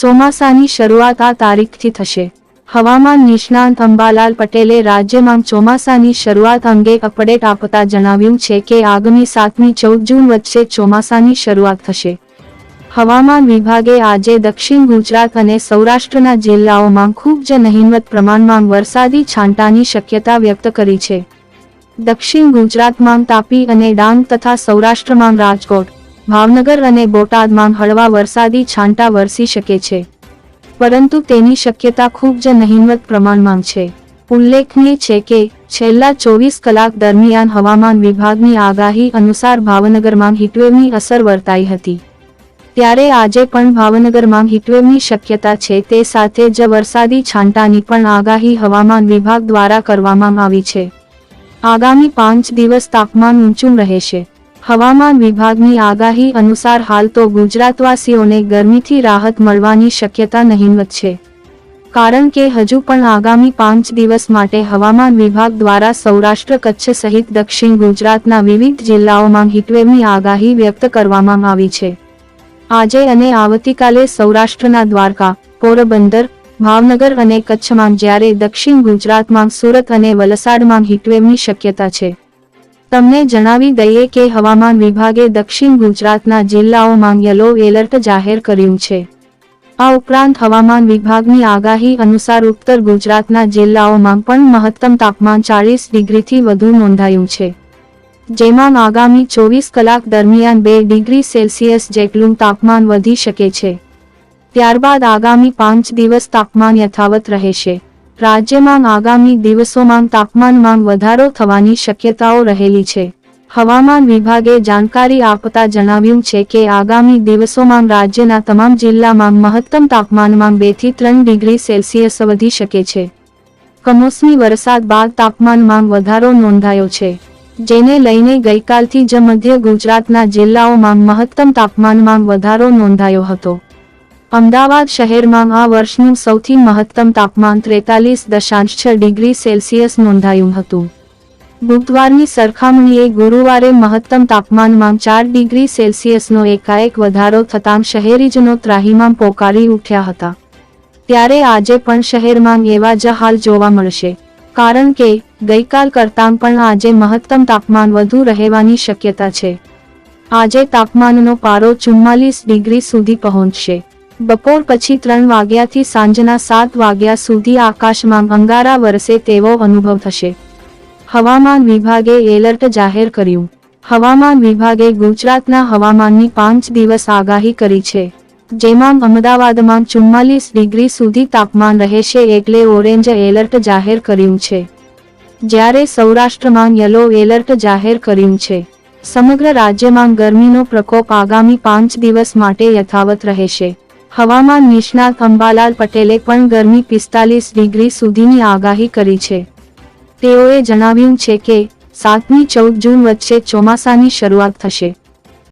ચોમાસાની શરૂઆત આ તારીખથી થશે. હવામાન નિષ્ણાંત અંબાલાલ પટેલે રાજ્યમાં ચોમાસાની શરૂઆત અંગે અપડેટ આપતા જણાવ્યું છે કે આગામી સાતમી ચૌદ જૂન વચ્ચે ચોમાસાની શરૂઆત થશે. હવામાન વિભાગે આજે દક્ષિણ ગુજરાત અને સૌરાષ્ટ્રના જિલ્લાઓમાં ખૂબ જ નહિવત પ્રમાણમાં વરસાદી છાંટાની શક્યતા વ્યક્ત કરી છે. દક્ષિણ ગુજરાતમાં તાપી અને ડાંગ તથા સૌરાષ્ટ્રમાં રાજકોટ ભાવનગર અને બોટાદમાં હળવા વરસાદી છાંટા વરસી શકે છે. પરંતુ તેની શક્યતા ખૂબ જ નહીવત પ્રમાણમાં છે. ઉલ્લેખનીય છે કે, છેલ્લા ચોવીસ કલાક દરમિયાન હવામાન વિભાગની આગાહી અનુસાર ભાવનગરમાં હીટવેવની અસર વર્તાઈ હતી. ત્યારે આજે પણ ભાવનગરમાં હીટવેવની શક્યતા છે તે સાથે જ વરસાદી છાંટાની પણ આગાહી હવામાન વિભાગ દ્વારા કરવામાં આવી છે. આગામી પાંચ દિવસ તાપમાન ઊંચું રહેશે. હવામાન વિભાગની આગાહી અનુસાર હાલ તો ગુજરાતવાસીઓને ગરમીથી રાહત મળવાની શક્યતા નહીવત છે. કારણ કે હજુ પણ આગામી પાંચ દિવસ માટે હવામાન વિભાગ દ્વારા સૌરાષ્ટ્ર કચ્છ સહિત દક્ષિણ ગુજરાતના વિવિધ જિલ્લાઓમાં હીટવેવની આગાહી વ્યક્ત કરવામાં આવી છે. આજે અને આવતીકાલે સૌરાષ્ટ્રના દ્વારકા, પોરબંદર, ભાવનગર અને કચ્છમાં જ્યારે દક્ષિણ ગુજરાતમાં સુરત અને વલસાડમાં હીટવેવની શક્યતા છે. તમને જણાવી દઈએ કે હવામાન વિભાગે દક્ષિણ ગુજરાતના જિલ્લાઓમાં યલો એલર્ટ જાહેર કર્યું છે. આ ઉપરાંત હવામાન વિભાગની આગાહી અનુસાર ઉત્તર ગુજરાતના જિલ્લાઓમાં પણ મહત્તમ તાપમાન ચાળીસ ડિગ્રીથી વધુ નોંધાયું છે. જેમાં આગામી ચોવીસ કલાક દરમિયાન બે ડિગ્રી સેલ્સિયસ જેટલું તાપમાન વધી શકે છે. ત્યારબાદ આગામી પાંચ દિવસ તાપમાન યથાવત રહેશે. રાજ્યમાં આગામી દિવસોમાં તાપમાનમાં વધારો થવાની શક્યતાઓ રહેલી છે. હવામાન વિભાગે જાણકારી આપતા જણાવ્યું છે કે આગામી દિવસોમાં રાજ્યના તમામ જિલ્લામાં મહત્તમ તાપમાનમાં બેથી ત્રણ ડિગ્રી સેલ્સિયસ વધી શકે છે. કમોસમી વરસાદ બાદ તાપમાનમાં વધારો નોંધાયો છે. જેને લઈને ગઈકાલથી જ મધ્ય ગુજરાતના જિલ્લાઓમાં મહત્તમ તાપમાનમાં વધારો નોંધાયો હતો. અમદાવાદ શહેરમાં આ વર્ષનું સૌથી મહત્તમ તાપમાન ત્રેતાલીસ દશાંશ છ ડિગ્રી સેલ્સિયસ નોંધાયું હતું. બુધવારની સરખામણીએ ગુરુવારે મહત્તમ તાપમાનમાં ચાર ડિગ્રી સેલ્સિયસનો એકાએક વધારો થતાં શહેરીજનો ત્રાહીમાં પોકારી ઉઠ્યા હતા. ત્યારે આજે પણ શહેરમાં એવા જ હાલ જોવા મળશે. કારણ કે, ગઈકાલ કરતાં પણ આજે મહત્તમ તાપમાન વધુ રહેવાની શક્યતા છે. આજે તાપમાનનો પારો ચુમ્માલીસ ડિગ્રી સુધી પહોંચશે. બપોર પછી ત્રણ વાગ્યાથી સાંજના સાત વાગ્યા સુધી આકાશમાં અંગારા વરસે તેવો અનુભવ થશે. હવામાન વિભાગે એલર્ટ જાહેર કર્યું. હવામાન વિભાગે ગુજરાતના હવામાનની પાંચ દિવસ આગાહી કરી છે. જેમાં અમદાવાદમાં ચુમ્માલીસ ડિગ્રી સુધી તાપમાન રહેશે એટલે ઓરેન્જ એલર્ટ જાહેર કર્યું છે. જ્યારે સૌરાષ્ટ્રમાં યલો એલર્ટ જાહેર કર્યું છે. સમગ્ર રાજ્યમાં ગરમીનો પ્રકોપ આગામી પાંચ દિવસ માટે યથાવત રહેશે. હવામાન નિષ્ણાત અંબાલાલ પટેલે પણ ગરમી પિસ્તાલીસ ડિગ્રી સુધીની આગાહી કરી છે. તેઓએ જણાવ્યું છે કે, સાતમી ચૌદ જૂન વચ્ચે ચોમાસાની શરૂઆત થશે.